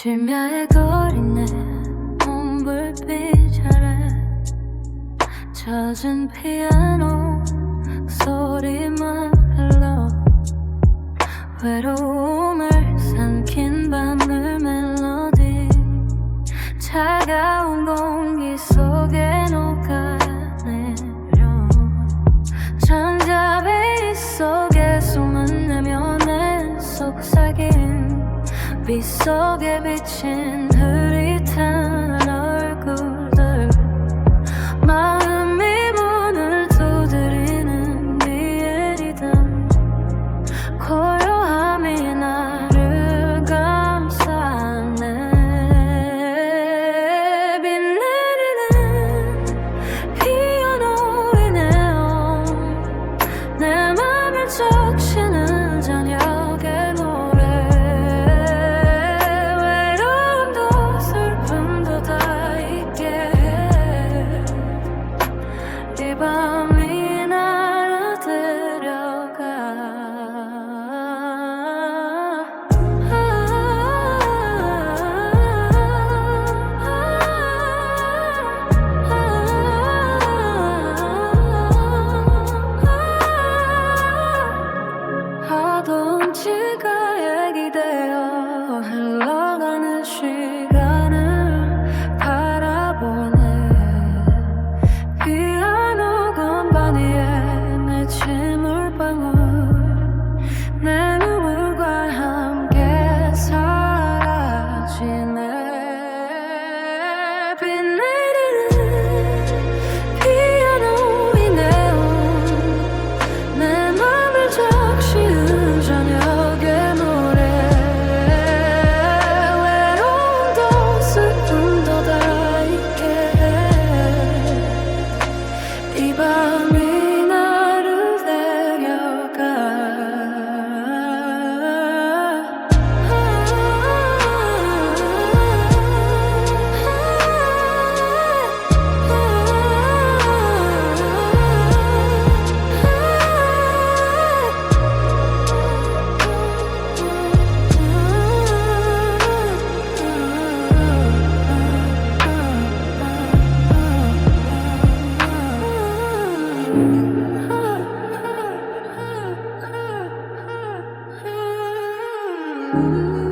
심야의 거리네 온불빛 아래 젖은 피아노 소리만 흘러 외로움을 삼킨 밤을 멜로디 차가운 공기 속에 녹아 빛 속에 비친 흙 是个。Ooh.